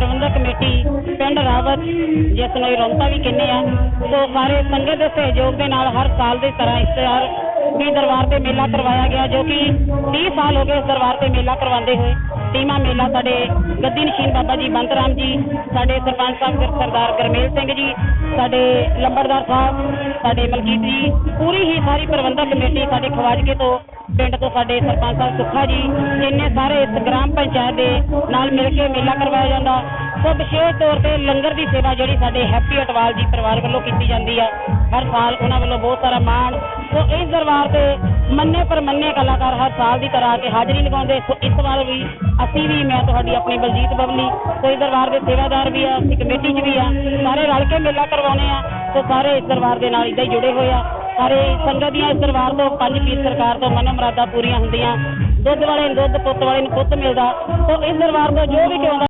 ਪ੍ਰਬੰਧਕ committee ਪਿੰਡ ਰਾਵਤ, ਜਿਸ ਨੂੰ ਰੌਂਤਾ ਵੀ ਕਹਿੰਦੇ ਆ ਸੋ ਸਾਰੇ ਸੰਗਤ ਦੇ ਸਹਿਯੋਗ ਦੇ ਨਾਲ ਹਰ ਸਾਲ ਦੀ ਤਰ੍ਹਾਂ ਇਸ ਵਾਰ ਵੀ ਦਰਬਾਰ ਤੇ ਮੇਲਾ ਕਰਵਾਇਆ ਗਿਆ, ਜੋ ਕਿ 30 ਸਾਲ ਹੋ ਗਏ ਇਸ ਦਰਬਾਰ ਤੇ ਮੇਲਾ ਕਰਵਾਉਂਦੇ ਹੋਏ। ਤੀਮਾ ਮੇਲਾ ਸਾਡੇ ਗੱਦੀ ਨਸ਼ੀਨ ਬਾਬਾ ਜੀ ਬੰਤ ਰਾਮ ਜੀ, ਸਾਡੇ ਸਰਪੰਚ ਸਾਹਿਬ ਸਰਦਾਰ ਗਰਮੇਲ ਸਿੰਘ ਜੀ, ਸਾਡੇ ਲੰਬੜਦਾਰ ਸਾਹਿਬ, ਸਾਡੇ ਮਲਕੀਤ ਜੀ, ਪੂਰੀ ਹੀ ਸਾਰੀ ਪ੍ਰਬੰਧਕ ਕਮੇਟੀ ਸਾਡੇ ਖਵਾਜਕੇ ਤੋਂ, ਪਿੰਡ ਤੋਂ ਸਾਡੇ ਸਰਪੰਚ ਸਾਹਿਬ ਸੁੱਖਾ ਜੀ, ਇੰਨੇ ਸਾਰੇ ਇਸ ਗ੍ਰਾਮ ਪੰਚਾਇਤ ਦੇ ਨਾਲ ਮਿਲ ਕੇ ਮੇਲਾ ਕਰਵਾਇਆ ਜਾਂਦਾ। ਸੋ ਵਿਸ਼ੇਸ਼ ਤੌਰ ਤੇ ਲੰਗਰ ਦੀ ਸੇਵਾ ਜਿਹੜੀ ਸਾਡੇ ਹੈਪੀ ਅਟਵਾਲ ਜੀ ਪਰਿਵਾਰ ਵੱਲੋਂ ਕੀਤੀ ਜਾਂਦੀ ਆ। ਹਰ ਸਾਲ ਉਹਨਾਂ ਵੱਲੋਂ ਬਹੁਤ ਸਾਰਾ ਮਾਣ ਸੋ ਇਸ ਦਰਬਾਰ ਤੇ ਮੰਨੇ ਪਰ ਮੰਨੇ ਕਲਾਕਾਰ ਹਰ ਸਾਲ ਦੀ ਤਰ੍ਹਾਂ ਆ ਕੇ ਹਾਜ਼ਰੀ ਲਗਾਉਂਦੇ। ਸੋ ਇਸ ਵਾਰ ਵੀ ਅਸੀਂ ਵੀ, ਮੈਂ ਤੁਹਾਡੀ ਆਪਣੀ ਬਲਜੀਤ ਬਬਲੀ ਸੋ ਦਰਬਾਰ ਦੇ ਸੇਵਾਦਾਰ ਵੀ ਆ, ਅਸੀਂ ਕਮੇਟੀ 'ਚ ਵੀ ਆ, ਸਾਰੇ ਰਲ ਕੇ ਮੇਲਾ ਕਰਵਾਉਣੇ ਆ ਸੋ ਸਾਰੇ ਇਸ ਦਰਬਾਰ ਦੇ ਨਾਲ ਇਦਾਂ ਹੀ ਜੁੜੇ ਹੋਏ ਆ। ਸਾਰੇ ਸੰਗਤ ਦੀਆਂ ਇਸ ਦਰਬਾਰ ਤੋਂ ਪੰਜ ਪੀਸ ਸਰਕਾਰ ਤੋਂ ਮਨੋ ਮੁਰਾਦਾਂ ਪੂਰੀਆਂ ਹੁੰਦੀਆਂ। ਦੁੱਧ ਵਾਲੇ ਨੂੰ ਦੁੱਧ, ਪੁੱਤ ਵਾਲੇ ਨੂੰ ਪੁੱਤ ਮਿਲਦਾ। ਸੋ ਇਸ ਦਰਬਾਰ ਤੋਂ ਜੋ ਵੀ ਕਿਉਂਦਾ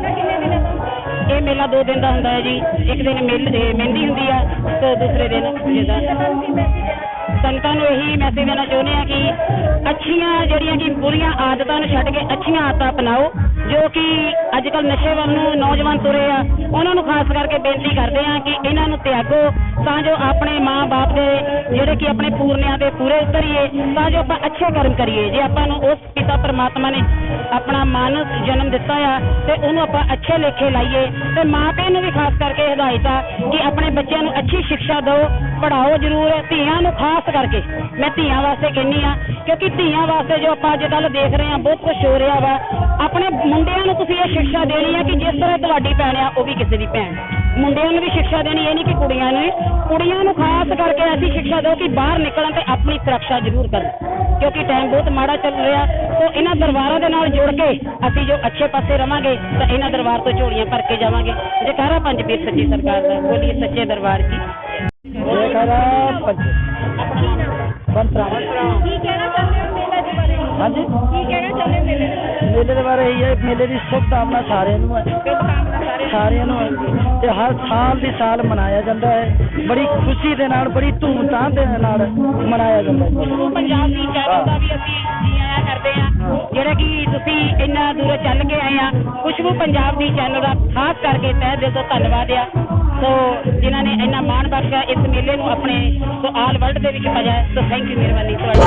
ਇਹ ਮੇਲਾ ਦੋ ਦਿਨ ਦਾ ਹੁੰਦਾ ਹੈ ਜੀ। ਇੱਕ ਦਿਨ ਮੇਲ ਇਹ ਮਹਿੰਦੀ ਹੁੰਦੀ ਆ ਤੇ ਦੂਸਰੇ ਦਿਨ ਜਿਹਦਾ ਸੰਗਤਾਂ ਨੂੰ ਇਹੀ ਮੈਸੇਜ ਦੇਣਾ ਚਾਹੁੰਦੇ ਆ ਕਿ ਅੱਛੀਆਂ ਜਿਹੜੀਆਂ ਕਿ ਬੁਰੀਆਂ ਆਦਤਾਂ ਨੂੰ ਛੱਡ ਕੇ ਅੱਛੀਆਂ ਆਦਤਾਂ ਅਪਣਾਓ। ਜੋ ਕਿ ਅੱਜ ਕੱਲ ਨਸ਼ੇ ਵੱਲ ਨੂੰ ਨੌਜਵਾਨ ਤੁਰੇ ਆ, ਉਹਨਾਂ ਨੂੰ ਖਾਸ ਕਰਕੇ ਬੇਨਤੀ ਕਰਦੇ ਆ ਕਿ ਇਹਨਾਂ ਨੂੰ ਤਿਆਗੋ, ਤਾਂ ਜੋ ਆਪਣੇ ਮਾਂ-ਬਾਪ ਦੇ ਜਿਹੜੇ ਕਿ ਆਪਣੇ ਪੂਰਨਿਆਂ ਦੇ ਪੂਰੇ ਉਤਰੀਏ, ਤਾਂ ਜੋ ਆਪਾਂ ਅੱਛੇ ਕਰਮ ਕਰੀਏ। ਜੇ ਆਪਾਂ ਨੂੰ ਉਸ ਪਿਤਾ ਪਰਮਾਤਮਾ ਨੇ ਆਪਣਾ ਮਾਨਵ ਜਨਮ ਦਿੱਤਾ ਆ, ਤੇ ਉਹਨੂੰ ਆਪਾਂ ਅੱਛੇ ਲੇਖੇ ਲਾਈਏ, ਤੇ ਮਾਪੇ ਨੂੰ ਵੀ ਖਾਸ ਕਰਕੇ ਹਦਾਇਤ ਆ ਕਿ ਆਪਣੇ ਬੱਚਿਆਂ ਨੂੰ ਅੱਛੀ ਸਿੱਖਿਆ ਦਿਓ ਪੜਾਓ ਜ਼ਰੂਰ ਧੀਆਂ ਨੂੰ, ਖਾਸ ਕਰਕੇ। ਮੈਂ ਧੀਆਂ ਵਾਸਤੇ ਕਹਿੰਨੀ ਆ ਕਿਉਂਕਿ ਧੀਆਂ ਵਾਸਤੇ ਜੋ ਆਪਾਂ ਅੱਜ ਕੱਲ ਦੇਖ ਰਹੇ ਆ ਬਹੁਤ ਕੁਝ ਹੋ ਰਿਹਾ ਵਾ। ਆਪਣੇ ਮੁੰਡਿਆਂ ਨੂੰ ਤੁਸੀਂ ਇਹ ਸਿੱਖਿਆ ਦੇਣੀ ਆ ਕਿ ਜਿਸ ਤਰ੍ਹਾਂ ਤੁਹਾਡੀ ਭੈਣ ਆ, ਉਹ ਵੀ ਕਿਸੇ ਦੀ ਭੈਣ। ਮੁੰਡਿਆਂ ਨੂੰ ਵੀ ਸਿੱਖਿਆ ਦੇਣੀ ਇਹ ਨਹੀਂ ਕਿ ਕੁੜੀਆਂ ਨੂੰ। ਕੁੜੀਆਂ ਨੂੰ ਖਾਸ ਕਰਕੇ ਐਸੀ ਸਿੱਖਿਆ ਦਿਓ ਕਿ ਬਾਹਰ ਨਿਕਲਣ ਤੇ ਆਪਣੀ ਸੁਰੱਖਿਆ ਜ਼ਰੂਰ ਕਰਨ। ਕਿਉਂਕਿ ਟਾਈਮ ਬਹੁਤ ਮਾੜਾ ਚੱਲ ਰਿਹਾ। ਸੋ ਇਹਨਾਂ ਦਰਬਾਰਾਂ ਦੇ ਨਾਲ ਜੁੜ ਕੇ ਅਸੀਂ ਜੋ ਅੱਛੇ ਪਾਸੇ ਰਵਾਂਗੇ, ਤਾਂ ਇਹਨਾਂ ਦਰਬਾਰ ਤੋਂ ਝੋਲੀਆਂ ਭਰ ਕੇ ਜਾਵਾਂਗੇ। ਜੈਕਾਰਾ ਪੰਜ ਪੀਰ ਸੱਚੀ ਸਰਕਾਰ ਦਾ, ਬੋਲੀਏ ਸੱਚੇ ਦਰਬਾਰ ਕੀ ਜੈਕਾਰਾ ਪੰਜ। ਪੰਤਰਾ ਕੀ ਕਹਿਣਾ ਚਾਹੁੰਦੇ ਹੋ ਮੇਲੇ ਦੇ ਬਾਰੇ? ਹਾਂਜੀ। ਕੀ ਕਹਿਣਾ ਚਾਹੁੰਦੇ ਹੋ ਮੇਲੇ ਦੇ ਬਾਰੇ? ਮੇਲੇ ਦੇ ਬਾਰੇ ਇਹ ਹੈ ਮੇਲੇ ਦੀ ਸ਼ੁਭਕਾਮਨਾ ਸਾਰਿਆਂ ਨੂੰ ਹੈ। ਸ਼ੁਭਕਾਮਨਾ ਸਾਰੇ ਸਾਰਿਆਂ ਨੂੰ ਹੈ। ਤੇ ਹਰ ਸਾਲ ਦੀ ਸਾਲ ਮਨਾਇਆ ਜਾਂਦਾ ਹੈ। ਬੜੀ ਖੁਸ਼ੀ ਦੇ ਨਾਲ ਬੜੀ ਧੂਮਧਾਮ ਦੇ ਨਾਲ ਮਨਾਇਆ ਜਾਂਦਾ ਹੈ। ਖੁਸ਼ਬੂ ਪੰਜਾਬ ਦੀ ਚੈਨਲ ਦਾ ਵੀ ਅਸੀਂ ਦੂਰੋਂ ਚੱਲ ਕੇ ਆਏ ਆ। ਖੁਸ਼ਬੂ ਪੰਜਾਬ ਦੀ ਚੈਨਲ ਦਾ ਖਾਸ ਕਰਕੇ ਤਹਿ ਦਿਲ ਤੋਂ ਧੰਨਵਾਦ ਆ। ਸੋ ਜਿਨ੍ਹਾਂ ਨੇ ਇੰਨਾ ਮਾਣ ਬਖਸ਼ਿਆ ਇਸ ਮੇਲੇ ਨੂੰ ਆਪਣੇ ਸੋ ਆਲ ਵਰਲਡ ਦੇ ਵਿੱਚ ਭਜਾਇਆ ਸੋ ਥੈਂਕ ਯੂ ਮਿਹਰਬਾਨੀ ਤੁਹਾਡੀ।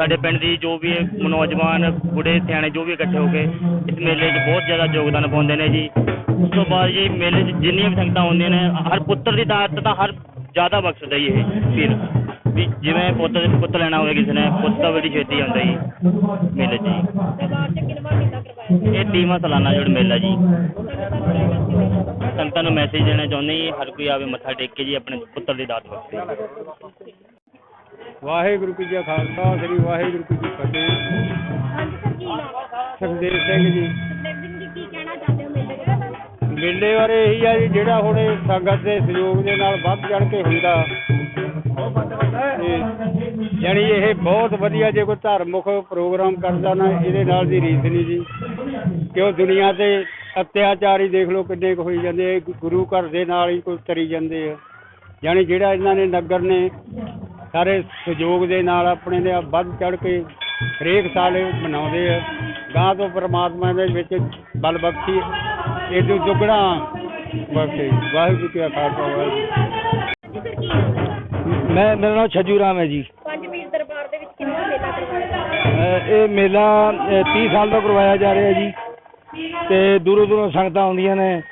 ਸਾਡੇ ਪਿੰਡ ਦੀ ਜੋ ਵੀ ਨੌਜਵਾਨ ਬੁੱਢੇ ਸਿਆਣੇ ਜੋ ਵੀ ਇਕੱਠੇ ਹੋ ਕੇ ਇਸ ਮੇਲੇ 'ਚ ਬਹੁਤ ਜ਼ਿਆਦਾ ਯੋਗਦਾਨ ਪਾਉਂਦੇ ਨੇ ਜੀ। ਉਸ ਤੋਂ ਬਾਅਦ ਜੀ ਮੇਲੇ 'ਚ ਜਿੰਨੀਆਂ ਵੀ ਸੰਗਤਾਂ ਆਉਂਦੀਆਂ ਨੇ ਹਰ ਪੁੱਤਰ ਦੀ ਦਾਤ ਤਾਂ ਹਰ ਜ਼ਿਆਦਾ ਬਖਸ਼ਦਾ ਜੀ ਇਹ ਵੀਰ ਵੀ ਜਿਵੇਂ ਪੁੱਤ ਪੁੱਤ ਲੈਣਾ ਹੋਵੇ ਕਿਸੇ ਨੇ ਪੁੱਤ ਤਾਂ ਬੜੀ ਛੇਤੀ ਆਉਂਦਾ ਜੀ ਮੇਲੇ 'ਚ ਜੀ। ਇਹ ਤੀਵਾਂ ਸਾਲਾਨਾ ਜਿਹੜਾ ਮੇਲਾ ਜੀ। ਸੰਗਤਾਂ ਨੂੰ ਮੈਸੇਜ ਦੇਣਾ ਚਾਹੁੰਦੇ ਜੀ ਹਰ ਕੋਈ ਆਵੇ ਮੱਥਾ ਟੇਕ ਕੇ ਜੀ ਆਪਣੇ ਪੁੱਤਰ ਦੀ ਦਾਤ ਬਖਸ਼ੇ ਵਾਹਿਗੁਰੂ ਜੀ ਕਾ ਖਾਲਸਾ ਸ੍ਰੀ ਵਾਹਿਗੁਰੂ ਜੀ ਕੀ ਫਤਿਹ। ਹਾਂਜੀ ਸਰ ਕੀ ਨਾਮ ਸੁਖਦੇਵ ਸਿੰਘ ਜੀ। ਸੁਖਦੇਵ ਸਿੰਘ ਜੀ ਕੀ ਕਹਿਣਾ ਚਾਹੁੰਦੇ ਹੋ ਮੇਲੇ ਬਾਰੇ? ਮੇਲੇ ਬਾਰੇ ਇਹੀ ਆ ਜੀ ਜਿਹੜਾ ਹੁਣ ਇਹ ਸੰਗਤ ਦੇ ਸਹਿਯੋਗ ਦੇ ਨਾਲ ਵੱਧ ਚੜ ਕੇ ਹੁੰਦਾ। ਯਾਨੀ ਇਹ ਬਹੁਤ ਵਧੀਆ ਜੇ ਕੋਈ ਧਾਰਮਿਕ ਪ੍ਰੋਗਰਾਮ ਕਰਦਾ ਨਾ ਇਹਦੇ ਨਾਲ ਦੀ ਰੀਸ ਨਹੀਂ ਜੀ। ਕਿਉਂ ਦੁਨੀਆ ਤੇ ਅਤਿਆਚਾਰ ਹੀ ਦੇਖ ਲਓ ਕਿੰਨੇ ਕੁ ਹੋਈ ਜਾਂਦੇ ਗੁਰੂ ਘਰ ਦੇ ਨਾਲ ਹੀ ਕੋਈ ਤਰੀ ਜਾਂਦੇ ਆ। ਯਾਨੀ ਜਿਹੜਾ ਇਹਨਾਂ ਨੇ ਨਗਰ ਨੇ ਸਾਰੇ ਸਹਿਯੋਗ ਦੇ ਨਾਲ ਆਪਣੇ ਨੇ ਵੱਧ ਚੜ ਕੇ ਹਰੇਕ ਸਾਲ ਇਹ ਮਨਾਉਂਦੇ ਆ। ਗਾਂ ਤੋਂ ਪ੍ਰਮਾਤਮਾ ਦੇ ਵਿੱਚ ਬਲ ਬਖਸ਼ੀ ਇਹ ਜੋ ਦੁੱਗਣਾ ਬਖਸ਼ੇ। ਵਾਹਿਗੁਰੂ ਜੀ ਕਾ ਖਾਲਸਾ ਵਾਹਿਗੁਰੂ? ਮੈਂ ਮੇਰਾ ਨਾਮ ਛੱਜੂ ਰਾਮ ਹੈ ਜੀ। ਪੰਜ ਪੀਰ ਦਰਬਾਰ ਦੇ ਵਿੱਚ ਕਿੰਨਾ ਮੇਲਾ ਕਰਵਾਇਆ ਜਾ ਰਿਹਾ? ਹੈ ਅਹ ਇਹ ਮੇਲਾ ਅਹ 30 ਸਾਲ ਤੋਂ ਕਰਵਾਇਆ ਜਾ ਰਿਹਾ ਜੀ। ਤੇ ਦੂਰੋਂ ਦੂਰੋਂ ਸੰਗਤਾਂ ਆਉਂਦੀਆਂ ਨੇ।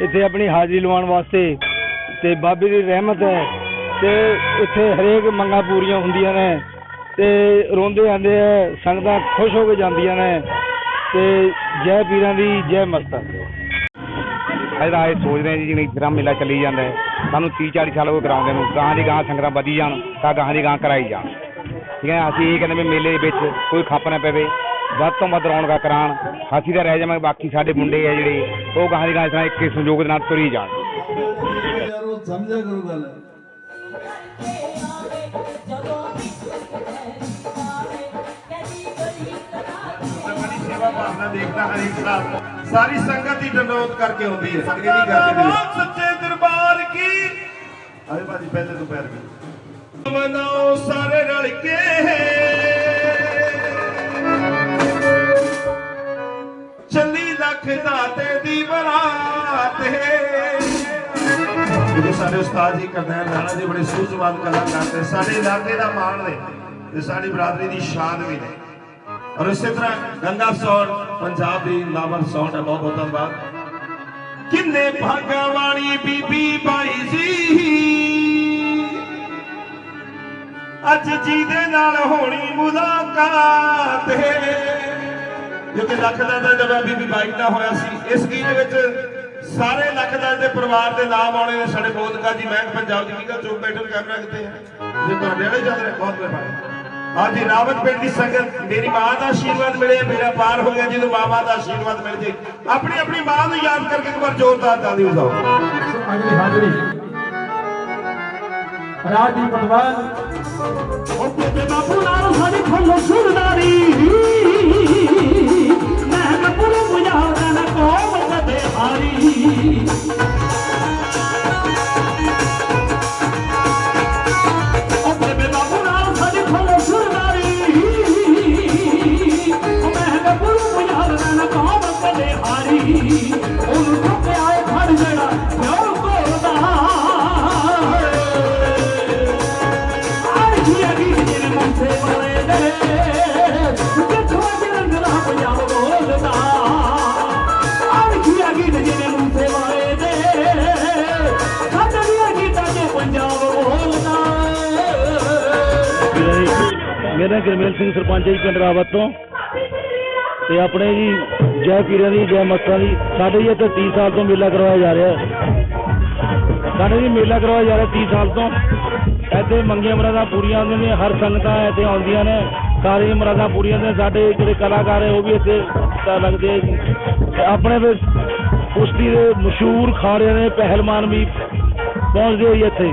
ਇੱਥੇ ਆਪਣੀ ਹਾਜ਼ਰੀ ਲਵਾਉਣ ਵਾਸਤੇ। ਤੇ ਬਾਬੇ ਦੀ ਰਹਿਮਤ ਹੈ। ਤੇ ਇੱਥੇ ਹਰੇਕ ਮੰਗਾਂ ਪੂਰੀਆਂ ਹੁੰਦੀਆਂ ਨੇ ਤੇ ਰੋਂਦੇ ਆਂਦੇ ਆ ਸੰਗਤਾਂ ਖੁਸ਼ ਹੋ ਕੇ ਜਾਂਦੀਆਂ ਨੇ ਤੇ ਜੈ ਪੀਰਾਂ ਦੀ ਜੈ ਮਸਤਾਂ ਅਸੀਂ ਤਾਂ ਇਹ ਸੋਚ ਰਹੇ ਹਾਂ ਜੀ ਜਿਵੇਂ ਇਸ ਤਰ੍ਹਾਂ ਮੇਲਾ ਚੱਲੀ ਜਾਂਦਾ ਹੈ ਸਾਨੂੰ 30 40 ਸਾਲ ਹੋ ਗਏ ਕਰਾਉਂਦੇ ਨੂੰ ਗਾਂ ਦੀ ਗਾਂ ਸੰਗਤਾਂ ਵਧੀ ਜਾਣ ਤਾਂ ਗਾਂ ਦੀ ਗਾਂ ਕਰਾਈ ਜਾਣ। ਠੀਕ ਹੈ ਅਸੀਂ ਇਹ ਕਹਿੰਦੇ ਵੀ ਮੇਲੇ ਵਿੱਚ ਕੋਈ ਖੱਪ ਨਾ ਪਵੇ ਵੱਧ ਤੋਂ ਵੱਧ ਰੌਣਕਾਂ ਕਰਾਉਣ ਅਸੀਂ ਤਾਂ ਰਹਿ ਜਾਵਾਂਗੇ ਬਾਕੀ ਸਾਡੇ ਮੁੰਡੇ ਆ ਜਿਹੜੇ ਉਹ ਗਾਂ ਦੀ ਗਾਂ ਇਸ ਤਰ੍ਹਾਂ ਇੱਕ ਸੰਯੋਗ ਦੇ ਨਾਲ ਤੁਰੀ ਜਾਣ। ਯਾਰ ਉਹ ਸਮਝਿਆ ਕਰੋ ਗੱਲ। ਬੜੀ ਸੇਵਾ ਭਾਵਨਾ ਦੇਖਦਾ ਹਰੇਕ ਸਾਲ ਸਾਰੀ ਸੰਗਤ ਹੀ ਡੰਡੋਤ ਕਰਕੇ ਆਉਂਦੀ ਹੈ। ਗੱਲ ਦੇ ਵਿੱਚ ਸੱਚੇ ਦਰਬਾਰ ਕੀ? ਆਏ ਭਾਜੀ ਪਹਿਲੇ ਤੋਂ ਪੈਰ ਵੀ ਮਨਾਓ ਸਾਰੇ ਰਲ ਕੇ। ਚੱਲੀ ਲੱਖ ਦਾਤੇ ਦੀ ਬਰਾਤ ਜਿਹੜੇ ਸਾਡੇ ਉਸਤਾਦ ਜੀ ਕਰਨੈਲ ਰਾਣਾ ਜੀ ਬੜੇ ਸੂਝਵਾਨ ਕਲਾਕਾਰ ਤੇ ਸਾਡੇ ਇਲਾਕੇ ਦਾ ਮਾਣ ਨੇ ਤੇ ਸਾਡੀ ਬਰਾਦਰੀ ਦੀ ਸ਼ਾਨ ਵੀ ਨੇ। ਔਰ ਇਸੇ ਤਰ੍ਹਾਂ ਗੰਗਾ ਸੌਣ ਪੰਜਾਬ ਦੀ ਨਾਮਰ ਸੌਣ ਹੈ ਬਹੁਤ ਬਹੁਤ ਧੰਨਵਾਦ। ਕਿੰਨੇ ਭਾਗਾਂ ਬੀਬੀ ਬਾਈ ਜੀ? ਅੱਜ ਜੀ ਨਾਲ ਹੋਣੀ ਮੁਲਾਕਾਤ ਜਿੱਤੇ ਲੱਖ ਦਾ ਦਾ ਜਦੋਂ ਬੀਬੀ ਬਾਈ ਦਾ ਹੋਇਆ ਸੀ, ਇਸ ਗੀਤ ਵਿੱਚ ਸਾਰੇ ਲੱਖ ਦਾ ਪਰਿਵਾਰ ਦੇ ਨਾਮ ਆਉਣੇ ਨੇ ਸਾਡੇ ਬੋਧਕਾ ਜੀ ਮੈਂ ਪੰਜਾਬ ਦੀ ਕੀ ਗੱਲ ਚੁੱਪ ਬੈਠੇ ਨੂੰ ਕੈਮਰਾ ਕਿੱਥੇ ਹੈ? ਜੇ ਤੁਹਾਡੇ ਵਾਲੇ ਚੱਲ ਰਹੇ ਬਹੁਤ ਮਿਹਰਬਾਨੀ। ਅੱਜ ਰਾਵਤ ਪਿੰਡ ਦੀ ਸੰਗਤ ਮੇਰੀ ਮਾਂ ਦਾ ਆਸ਼ੀਰਵਾਦ ਮਿਲੇ ਮੇਰਾ ਪਾਰ ਹੋ ਗਿਆ ਜਦੋਂ ਮਾਂ ਦਾ ਆਸ਼ੀਰਵਾਦ ਮਿਲ ਜੇ। ਆਪਣੀ ਆਪਣੀ ਮਾਂ ਨੂੰ ਯਾਦ ਕਰਕੇ ਇੱਕ ਵਾਰ ਜ਼ੋਰਦਾਰ ਤਾਲੀ ਵਜਾਓ। ਅਗਲੀ ਹਾਜ਼ਰੀ। ਰਾਜਦੀਪ ਪਟਵਾਲ ਉਹ ਤੇ ਬਾਪੂ ਨਾਲ ਸਾਡੀ ਫੁੱਲ ਸੁਰਦਾਰੀ। ਮੈਂ ਕਪੂਰ ਬੁਝਾਉਣਾ ਨਾ ਕੋਮ হারি ਮੇਰਾ ਗੁਰਮੇਲ ਸਿੰਘ ਸਰਪੰਚ ਜੀ ਪਿੰਡ ਰਾਵਤ ਤੋਂ। ਤੇ ਆਪਣੇ ਜੀ ਜੈ ਪੀਰਾਂ ਦੀ, ਜੈ ਮਸਤਾਂ ਦੀ, ਸਾਡੇ ਜੀ ਇੱਥੇ 30 ਸਾਲ ਤੋਂ ਮੇਲਾ ਕਰਵਾਇਆ ਜਾ ਰਿਹਾ ਸਾਡੇ ਜੀ ਮੇਲਾ ਕਰਵਾਇਆ ਜਾ ਰਿਹਾ 30 ਸਾਲ ਤੋਂ। ਇੱਥੇ ਮੰਗੀਆਂ ਮੁਰਾਦਾਂ ਪੂਰੀਆਂ ਹੁੰਦੀਆਂ ਨੇ, ਹਰ ਸੰਗਤਾਂ ਇੱਥੇ ਆਉਂਦੀਆਂ ਨੇ। ਸਾਰੀਆਂ ਮੁਰਾਦਾਂ ਪੂਰੀਆਂ ਨੇ, ਸਾਡੇ ਜਿਹੜੇ ਕਲਾਕਾਰ ਹੈ, ਉਹ ਵੀ ਇੱਥੇ ਲੱਗਦੇ ਆ ਜੀ। ਆਪਣੇ ਫਿਰ ਕੁਸ਼ਤੀ ਦੇ ਮਸ਼ਹੂਰ ਖਾੜਿਆਂ ਨੇ ਪਹਿਲਵਾਨ ਵੀ ਪਹੁੰਚਦੇ ਹੋਈ ਇੱਥੇ।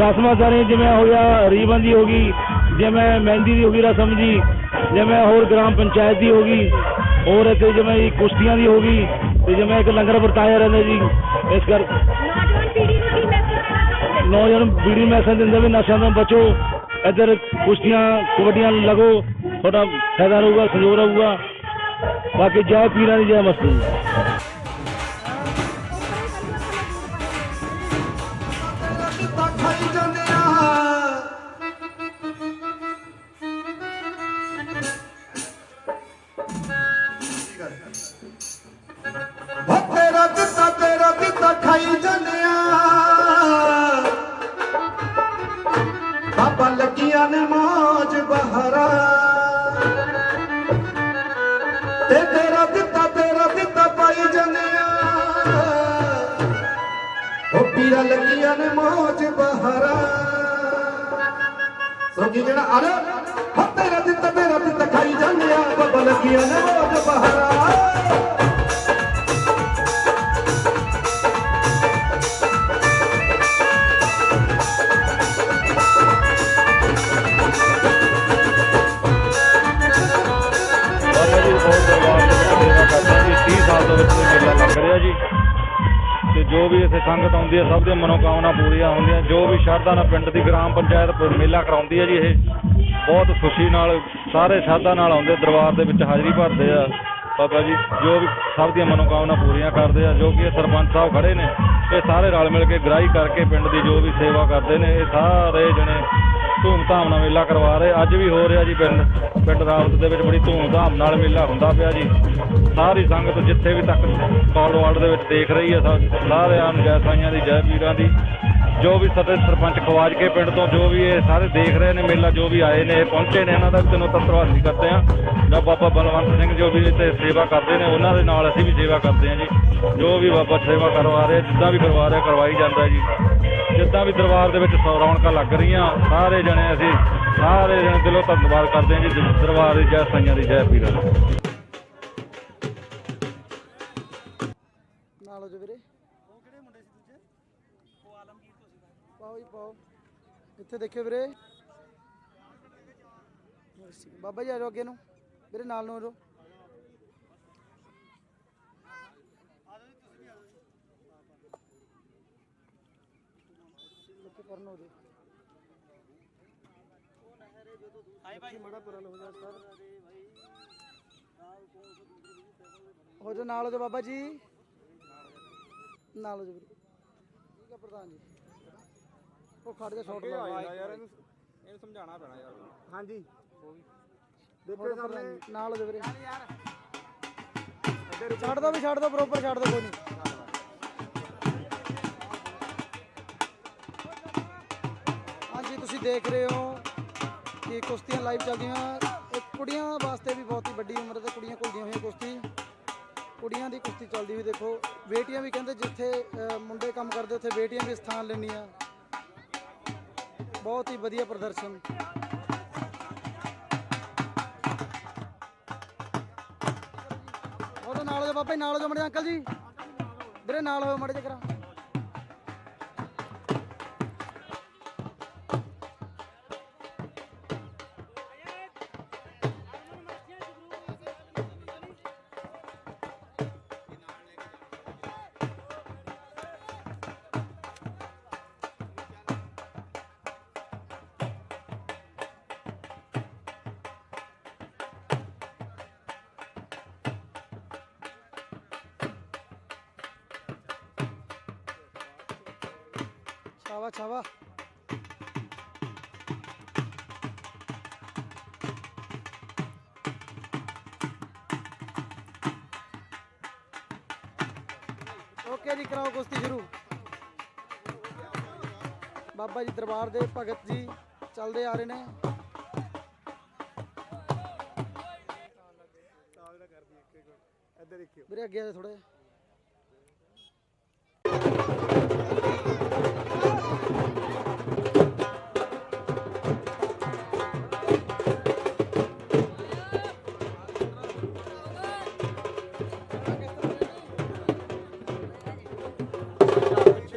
ਰਸਮਾਂ ਸਾਰੀਆਂ ਜਿਵੇਂ ਹੋ ਗਿਆ ਰੀਬਨ ਦੀ ਹੋ ਗਈ ਜਿਵੇਂ ਮਹਿੰਦੀ ਦੀ ਹੋ ਗਈ ਰਸਮ ਜੀ ਜਿਵੇਂ ਹੋਰ ਗ੍ਰਾਮ ਪੰਚਾਇਤ ਦੀ ਹੋ ਗਈ ਹੋਰ ਇੱਥੇ ਜਿਵੇਂ ਕੁਸ਼ਤੀਆਂ ਦੀ ਹੋ ਗਈ ਤੇ ਜਿਵੇਂ ਇੱਕ ਲੰਗਰ ਵਰਤਾਇਆ ਰਹਿੰਦਾ ਜੀ ਇਸ ਕਰ ਨੌਜਵਾਨ ਪੀੜ੍ਹੀ ਨੂੰ ਕੀ ਮੈਸੇਜ ਦੇਣਾ ਚਾਹੁੰਦੇ ਨੌਜਵਾਨ ਪੀੜ੍ਹੀ ਨੂੰ ਮੈਸੇਜ ਦਿੰਦੇ ਵੀ ਨਸ਼ਿਆਂ ਤੋਂ ਬਚੋ ਇੱਧਰ ਕੁਸ਼ਤੀਆਂ ਕਬੱਡੀਆਂ ਲੱਗੋ ਤੁਹਾਡਾ ਫਾਇਦਾ ਰਹੂਗਾ ਸਹਿਯੋਗ ਰਹੂਗਾ ਬਾਕੀ ਜੈ ਪੀਰਾਂ ਦੀ ਜੈ ਮਸਤੀ। بیان موج بہرا تے تیرا دتا تیرا دتا پائی جنیا او پیرا لگیاں نے موج بہرا ਸੋਗੀ ਜਿਹੜਾ ਅਰ ਹੱਤੇ ਰਤ ਤੇਰਾ ਤੇ ਤਖਾਈ ਜਾਂਦੇ ਆ ਬੱਬਲ ਕੀ ਅਨਵੋਜ ਬਹਾਰਾ ਜੋ ਵੀ ਇੱਥੇ ਸੰਗਤ ਆਉਂਦੀ ਹੈ, ਸਭ ਦੀਆਂ ਮਨੋਕਾਮਨਾ ਪੂਰੀਆਂ ਹੁੰਦੀਆਂ। ਜੋ ਵੀ ਸ਼ਰਧਾ ਨਾਲ ਪਿੰਡ ਦੀ ਗ੍ਰਾਮ ਪੰਚਾਇਤ ਪ- ਮੇਲਾ ਕਰਾਉਂਦੀ ਹੈ ਜੀ ਇਹ, ਬਹੁਤ ਖੁਸ਼ੀ ਨਾਲ, ਸਾਰੇ ਸ਼ਰਧਾ ਨਾਲ ਆਉਂਦੇ, ਦਰਬਾਰ ਦੇ ਵਿੱਚ ਹਾਜ਼ਰੀ ਭਰਦੇ ਆ ਬਾਬਾ ਜੀ। ਜੋ ਵੀ ਸਭ ਦੀਆਂ ਮਨੋਕਾਮਨਾ ਪੂਰੀਆਂ ਕਰਦੇ ਆ, ਜੋ ਕਿ ਇਹ ਸਰਪੰਚ ਸਾਹਿਬ ਖੜੇ ਨੇ, ਇਹ ਸਾਰੇ ਰਲ ਮਿਲ ਕੇ ਗ੍ਰਾਹੀ ਕਰਕੇ ਪਿੰਡ ਦੀ ਜੋ ਵੀ ਸੇਵਾ ਕਰਦੇ ਨੇ, ਇਹ ਸਾਰੇ ਜਣੇ ਧੂਮਧਾਮ ਨਾਲ ਮੇਲਾ ਕਰਵਾ ਰਹੇ। ਅੱਜ ਵੀ ਹੋ ਰਿਹਾ ਜੀ ਪਿੰਡ। ਪਿੰਡ ਰਾਵਤ ਦੇ ਵਿੱਚ ਬੜੀ ਧੂਮਧਾਮ ਨਾਲ ਮੇਲਾ ਹੁੰਦਾ ਪਿਆ ਜੀ। ਸਾਰੀ ਸੰਗਤ ਜਿੱਥੇ ਵੀ ਤੱਕ ਕੌੜ ਵਾਰਡ ਦੇ ਵਿੱਚ ਦੇਖ ਰਹੀ ਹੈ ਸਾ- ਸਾਰਿਆਂ ਨੂੰ ਜੈ ਸਾਈਆਂ ਦੀ, ਜੈ ਪੀਰਾਂ ਦੀ। ਜੋ ਵੀ ਸਾਡੇ ਸਰਪੰਚ ਖਵਾਜ ਕੇ ਪਿੰਡ ਤੋਂ ਜੋ ਵੀ ਇਹ ਸਾਰੇ ਦੇਖ ਰਹੇ ਨੇ, ਮੇਲਾ ਜੋ ਵੀ ਆਏ ਨੇ ਪਹੁੰਚੇ ਨੇ, ਇਹਨਾਂ ਦਾ ਵੀ ਤੈਨੂੰ ਧੰਨਵਾਦੀ ਕਰਦੇ ਆ ਜਾਂ ਬਾਬਾ ਬਲਵੰਤ ਸਿੰਘ ਜੋ ਵੀ ਇੱਥੇ ਸੇਵਾ ਕਰਦੇ ਨੇ, ਉਹਨਾਂ ਦੇ ਨਾਲ ਅਸੀਂ ਵੀ ਸੇਵਾ ਕਰਦੇ ਆ ਜੀ। ਜੋ ਵੀ ਬਾਬਾ ਸੇਵਾ ਕਰਵਾ ਰਹੇ, ਜਿੱਦਾਂ ਵੀ ਕਰਵਾ ਰਿਹਾ, ਕਰਵਾਈ ਜਾਂਦਾ ਜੀ। ਜਿੱਦਾਂ ਵੀ ਦਰਬਾਰ ਦੇ ਵਿੱਚ ਸੌ ਰੌਣਕਾਂ ਲੱਗ ਰਹੀਆਂ, ਸਾਰੇ ਜਣੇ ਅਸੀਂ, ਸਾਰੇ ਜਣੇ ਦਿਲੋਂ ਧੰਨਵਾਦ ਕਰਦੇ ਹਾਂ ਜੀ ਦਰਬਾਰ ਦੀ ਜੈ, ਸਾਈਆਂ ਦੀ ਜੈ, ਪੀਰਾਂ ਦੀ। ਇੱਥੇ ਦੇਖਿਓ ਵੀਰੇ। ਬਾਬਾ ਜੀ ਆ ਜਾਓ ਅੱਗੇ ਨੂੰ। ਵੀਰੇ ਨਾਲ ਨੂੰ ਆ ਜਾਓ। ਲੋਕੀ ਕਰਨ ਹੋ ਜੇ। ਆਏ ਭਾਈ ਮੜਾ ਪੁਰਾ ਹੋ ਜਾ ਸਰ। ਹੋ ਜਾ ਨਾਲ ਹੋ ਜਾ ਬਾਬਾ ਜੀ। ਨਾਲ ਹੋ ਜਾ ਵੀਰੇ। ਠੀਕ ਹੈ ਪ੍ਰਧਾਨ ਜੀ। ਉਹ ਖੜ ਜਾ ਸ਼ਾਟ ਲਾ ਯਾਰ ਇਹਨੂੰ ਇਹਨੂੰ ਸਮਝਾਉਣਾ ਪੈਣਾ ਯਾਰ। ਹਾਂਜੀ। ਦੇਖੋ ਸਾਹਮਣੇ। ਨਾਲ ਹੋ ਜਾ ਵੀਰੇ ਛੱਡ ਦੋ ਵੀ ਛੱਡ ਦੋ ਬਰੋਬਰ ਛੱਡ ਦੋ ਕੋਈ ਨਹੀਂ ਹਾਂਜੀ ਤੁਸੀਂ ਦੇਖ ਰਹੇ ਹੋ ਕਿ ਕੁਸ਼ਤੀਆਂ ਲਾਈਵ ਚੱਲਦੀਆਂ। ਇਹ ਕੁੜੀਆਂ ਵਾਸਤੇ ਵੀ ਬਹੁਤ ਹੀ ਵੱਡੀ ਉਮਰ ਦੇ ਕੁੜੀਆਂ ਘੁਲਦੀਆਂ ਹੋਈਆਂ ਕੁਸ਼ਤੀ। ਕੁੜੀਆਂ ਦੀ ਕੁਸ਼ਤੀ ਚੱਲਦੀ ਹੋਈ ਦੇਖੋ। ਬੇਟੀਆਂ ਵੀ ਕਹਿੰਦੇ ਜਿੱਥੇ ਮੁੰਡੇ ਕੰਮ ਕਰਦੇ ਉੱਥੇ ਬੇਟੀਆਂ ਵੀ ਸਥਾਨ ਲੈਂਦੀਆਂ। ਬਹੁਤ ਹੀ ਵਧੀਆ ਪ੍ਰਦਰਸ਼ਨ। ਉਹਦੇ ਨਾਲ ਹੋ ਜਾ ਬਾਬਾ ਜੀ ਨਾਲ ਹੋ ਜਾ ਮੜੇ ਅੰਕਲ ਜੀ। ਵੀਰੇ ਨਾਲ ਹੋਇਓ ਮੜੇ ਜਕਰਾ ਛਾਵਾ ਛਾਵਾ ਓਕੇ ਜੀ, ਕਰਾਓ ਕੁਸ਼ਤੀ ਸ਼ੁਰੂ। ਬਾਬਾ ਜੀ ਦਰਬਾਰ ਦੇ ਭਗਤ ਜੀ ਚੱਲਦੇ ਆ ਰਹੇ ਨੇ। ਵੀਰੇ, ਅੱਗੇ ਆ ਥੋੜੇ